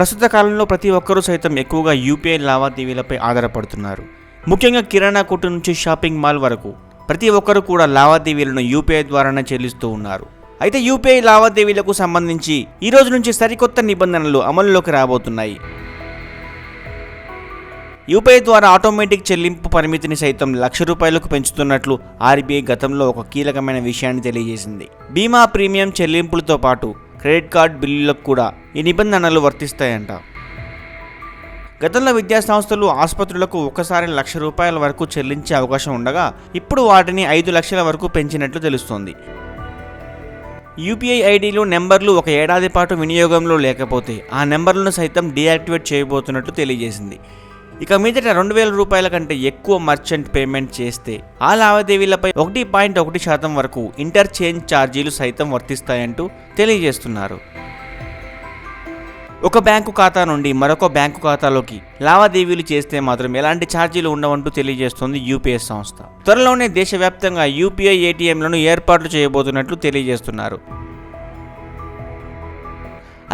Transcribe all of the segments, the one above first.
ప్రస్తుత కాలంలో ప్రతి ఒక్కరూ సైతం ఎక్కువగా యూపీఐ లావాదేవీలపై ఆధారపడుతున్నారు. ముఖ్యంగా కిరాణా కొట్టు నుంచి షాపింగ్ మాల్ వరకు ప్రతి ఒక్కరు కూడా లావాదేవీలను యూపీఐ ద్వారానే చెల్లిస్తూ ఉన్నారు. అయితే యూపీఐ లావాదేవీలకు సంబంధించి ఈ రోజు నుంచి సరికొత్త నిబంధనలు అమలులోకి రాబోతున్నాయి. యూపీఐ ద్వారా ఆటోమేటిక్ చెల్లింపు పరిమితిని సైతం లక్ష రూపాయలకు పెంచుతున్నట్లు ఆర్బీఐ గతంలో ఒక కీలకమైన విషయాన్ని తెలియజేసింది. బీమా ప్రీమియం చెల్లింపులతో పాటు క్రెడిట్ కార్డ్ బిల్లులకు కూడా ఈ నిబంధనలు వర్తిస్తాయంట. గతంలో విద్యాసంస్థలు ఆసుపత్రులకు ఒకసారి లక్ష రూపాయల వరకు చెల్లించే అవకాశం ఉండగా ఇప్పుడు వాటిని ఐదు లక్షల వరకు పెంచినట్లు తెలుస్తోంది. యూపీఐ ఐడీలు నెంబర్లు ఒక ఏడాది పాటు వినియోగంలో లేకపోతే ఆ నెంబర్లను సైతం డీయాక్టివేట్ చేయబోతున్నట్లు తెలియజేసింది. ఇక మీదట రెండు వేల రూపాయల కంటే ఎక్కువ మర్చెంట్ పేమెంట్ చేస్తే ఆ లావాదేవీలపై ఒకటి పాయింట్ ఒకటి శాతం వరకు ఇంటర్చేంజ్ ఛార్జీలు సైతం వర్తిస్తాయంటూ తెలియజేస్తున్నారు. ఒక బ్యాంకు ఖాతా నుండి మరొక బ్యాంకు ఖాతాలోకి లావాదేవీలు చేస్తే మాత్రం ఎలాంటి ఛార్జీలు ఉండవంటూ తెలియజేస్తోంది యూపీఎస్ సంస్థ. త్వరలోనే దేశవ్యాప్తంగా యూపీఐ ఏటీఎంలను ఏర్పాట్లు చేయబోతున్నట్లు తెలియజేస్తున్నారు.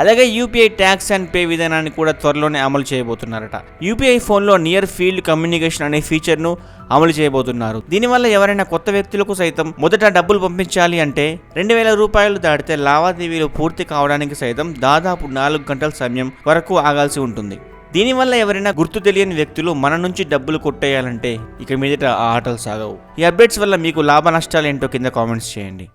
అలాగే యూపీఐ ట్యాక్స్ అండ్ పే విధానాన్ని కూడా త్వరలోనే అమలు చేయబోతున్నారట. యూపీఐ ఫోన్లో నియర్ ఫీల్డ్ కమ్యూనికేషన్ అనే ఫీచర్ను అమలు చేయబోతున్నారు. దీనివల్ల ఎవరైనా కొత్త వ్యక్తులకు సైతం మొదట డబ్బులు పంపించాలి అంటే రెండు వేల రూపాయలు దాటితే లావాదేవీలు పూర్తి కావడానికి సైతం దాదాపు నాలుగు గంటల సమయం వరకు ఆగాల్సి ఉంటుంది. దీనివల్ల ఎవరైనా గుర్తు తెలియని వ్యక్తులు మన నుంచి డబ్బులు కొట్టేయాలంటే ఇక మీదట ఆ ఆటలు సాగవు. ఈ అప్డేట్స్ వల్ల మీకు లాభ నష్టాలు ఏంటో కింద కామెంట్స్ చేయండి.